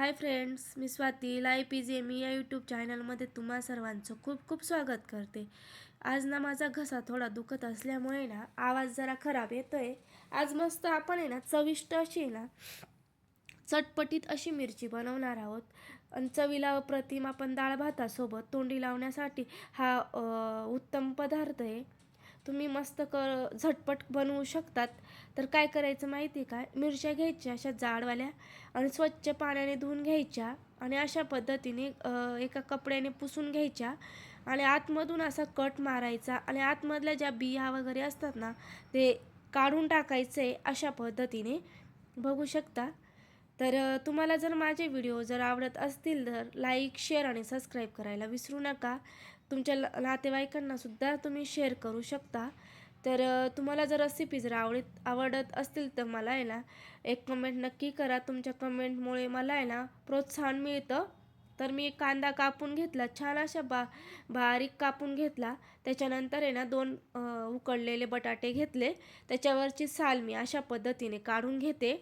हाय friends मी स्वाती लाई पी जे मी या यूट्यूब चॅनलमध्ये तुम्हा सर्वांचं खूप खूप स्वागत करते. आज ना माझा घसा थोडा दुखत असल्यामुळे ना आवाज जरा खराब येतो आहे आज मस्त आपण आहे ना चविष्ट अशी आहे ना चटपटीत अशी मिरची बनवणार आहोत. आणि चवीला अप्रतिम आपण डाळ भातासोबत तोंडी लावण्यासाठी हा उत्तम पदार्थ आहे. तुम्ही मस्त क झटपट बनवू शकतात. तर काय करायचं माहिती आहे का? मिरच्या घ्यायच्या अशा जाडवाल्या आणि स्वच्छ पाण्याने धुवून घ्यायच्या आणि अशा पद्धतीने एका कपड्याने पुसून घ्यायच्या आणि आतमधून असा कट मारायचा आणि आतमधल्या ज्या बिया वगैरे असतात ना ते काढून टाकायचे अशा पद्धतीने. बघू शकता? तर तुम्हाला जर माझे व्हिडिओ जर आवडत असतील तर लाईक शेअर आणि सबस्क्राईब करायला विसरू नका. तुमच्या ल नातेवाईकांना सुद्धा तुम्ही शेअर करू शकता. तर तुम्हाला जर रेसिपी जर आवडत आवडत असतील तर मला आहे ना एक कमेंट नक्की करा. तुमच्या कमेंटमुळे मला आहे ना प्रोत्साहन मिळतं. तर मी कांदा कापून घेतला छान अशा बा बारीक कापून घेतला. त्याच्यानंतर आहे ना दोन उकडलेले बटाटे घेतले. त्याच्यावरची साल मी अशा पद्धतीने काढून घेते.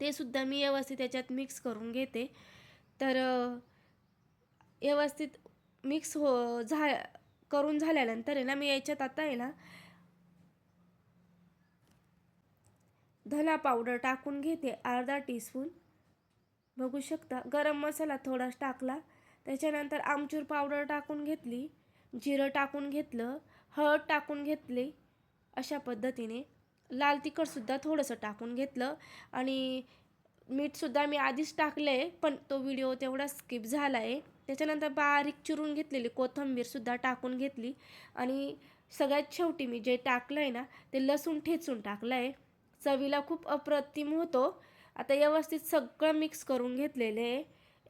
ते सुद्धा मी व्यवस्थित त्याच्यात मिक्स करून घेते. तर व्यवस्थित मिक्स हो झा करून झाल्यानंतर आहे ना मी याच्यात आता आहे ना धना पावडर टाकून घेते अर्धा टीस्पून. बघू शकता गरम मसाला थोडाच टाकला. त्याच्यानंतर आमचूर पावडर टाकून घेतली जिरं टाकून घेतलं हळद टाकून घेतली अशा पद्धतीने. लाल तिखटसुद्धा थोडंसं टाकून घेतलं आणि मीठसुद्धा मी आधीच टाकलं आहे पण तो व्हिडिओ तेवढा स्किप झाला आहे त्याच्यानंतर बारीक चिरून घेतलेली कोथिंबीरसुद्धा टाकून घेतली. आणि सगळ्यात शेवटी मी जे टाकलं आहे ना ते लसूण ठेचून टाकलं आहे चवीला खूप अप्रतिम होतो. आता व्यवस्थित सगळं मिक्स करून घेतलेलं आहे.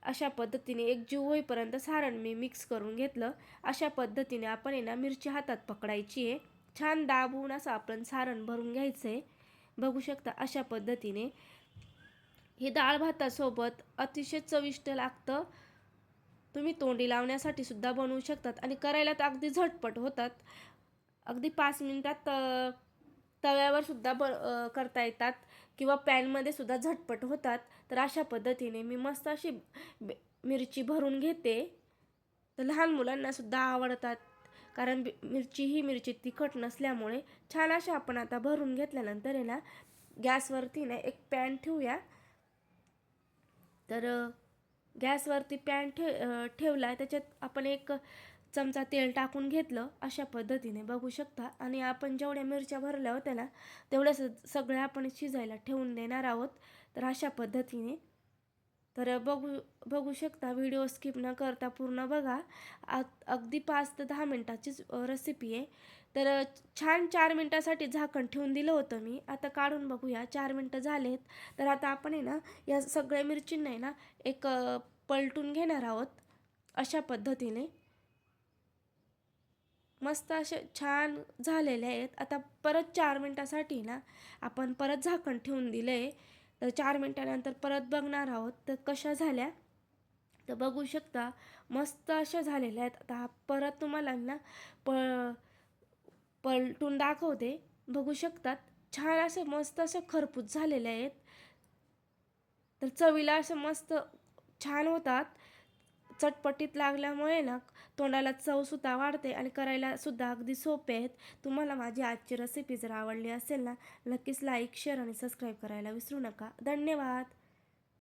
अशा पद्धतीने एक जीव होईपर्यंत सारण मी मिक्स करून घेतलं. अशा पद्धतीने आपण आहे ना मिरची हातात पकडायची आहे. छान दाबून असं आपण सारण भरून घ्यायचं आहे बघू शकता अशा पद्धतीने. हे डाळ भातासोबत अतिशय चविष्ट लागतं. तुम्ही तोंडी लावण्यासाठी सुद्धा बनवू शकतात आणि करायला तर अगदी झटपट होतात. अगदी पाच मिनिटात तव्यावर सुद्धा ब करता येतात किंवा पॅनमध्ये सुद्धा झटपट होतात. तर अशा पद्धतीने मी मस्त अशी बे- मिरची भरून घेते. तर लहान मुलांना सुद्धा आवडतात. कारण मिरची ही मिरची तिखट नसल्यामुळे छान अशा आपण आता भरून घेतल्यानंतर आहे ना गॅसवरती ना एक पॅन ठेवूया. तर गॅसवरती पॅन ठेव ठेवला आहे त्याच्यात आपण एक चमचा तेल टाकून घेतलं अशा पद्धतीने बघू शकता. आणि आपण जेवढ्या मिरच्या भरल्या होत्या ना तेवढ्या स सगळ्या आपण शिजायला ठेवून देणार आहोत. तर अशा पद्धतीने तर बघू बघू शकता. व्हिडिओ स्किप न करता पूर्ण बघा. अग अगदी पाच ते दहा मिनटाचीच रेसिपी आहे. तर छान चार मिनटासाठी झाकण ठेवून दिलं होतं मी. आता काढून बघूया. चार मिनटं झालेत. तर आता आपण आहे ना या सगळ्या मिरचींना आहे ना एक पलटून घेणार आहोत. अशा पद्धतीने. मस्त असे छान झालेले आहेत. आता परत चार मिनटासाठी ना आपण परत झाकण ठेवून दिलं आहे चार मिनटानंतर परत बघणार आहोत. तर कशा झाल्या? तर बघू शकता मस्त अशा झालेल्या आहेत. आता परत तुम्हाला ना प पलटून दाखवते. बघू शकतात. छान असं मस्त असं खरपूस झालेले आहेत. तर चवीला असं मस्त छान होतात. चटपटीत लागल्यामुळे ना तोंडाला चवसुद्धा वाढते आणि करायला सुद्धा अगदी सोपे आहेत. तुम्हाला माझी आजची रेसिपी जर आवडली असेल ना नक्कीच लाईक शेअर आणि सबस्क्राईब करायला विसरू नका. धन्यवाद!